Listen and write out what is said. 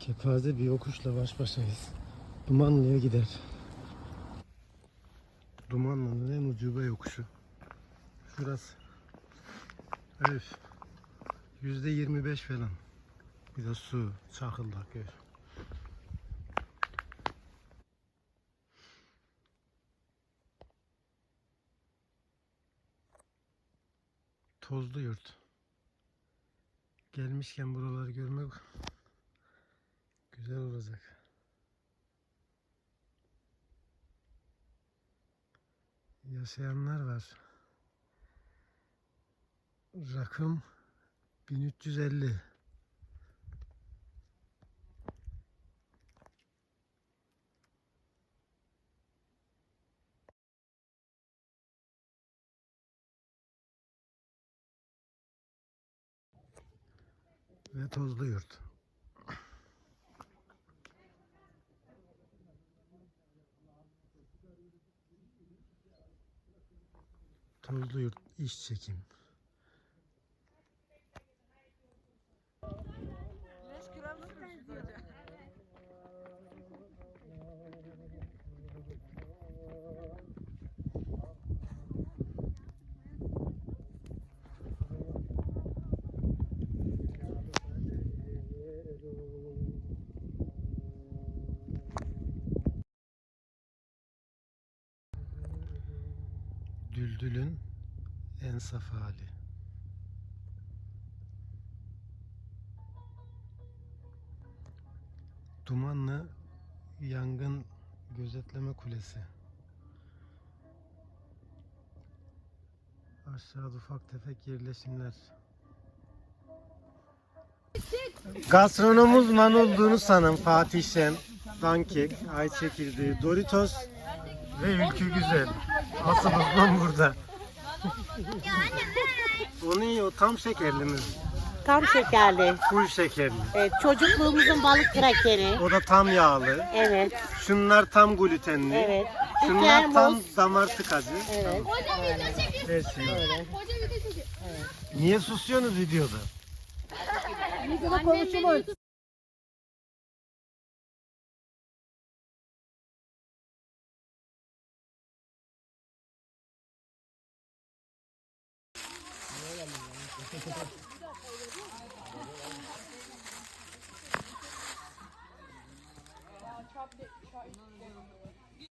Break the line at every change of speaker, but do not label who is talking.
Kepaze bir yokuşla baş başayız. Dumanlı'ya gider. Dumanlı'nın en ucube yokuşu. Şurası. Öf. Yüzde 25 falan. Bir de su, çakıldak öf. Tozlu yurt. Gelmişken buraları görmek güzel olacak. Yaşayanlar var. Rakım 1350. Ve tozlu yurt. Tozlu yurt iş çekim. Düldül'ün en saf hali. Dumanlı Yangın Gözetleme Kulesi. Aşağıda ufak tefek yerleşimler. Gastronom uzman olduğunu sanın Fatih Şen, Dankek, Ay Çekirdeği, Doritos ve Ülkü Güzel. Asıl uzman burada. Onu yiyor tam şekerli mi?
Tam şekerli.
Full şekerli.
Evet, çocukluğumuzun balık krakeri.
O da tam yağlı.
Evet,
Şunlar tam glutenli.
evet.
Şunlar tam damar tıkacı.
Evet.
Şey.
Öyle.
Niye susuyorsunuz videoda? Çap, çap, çap.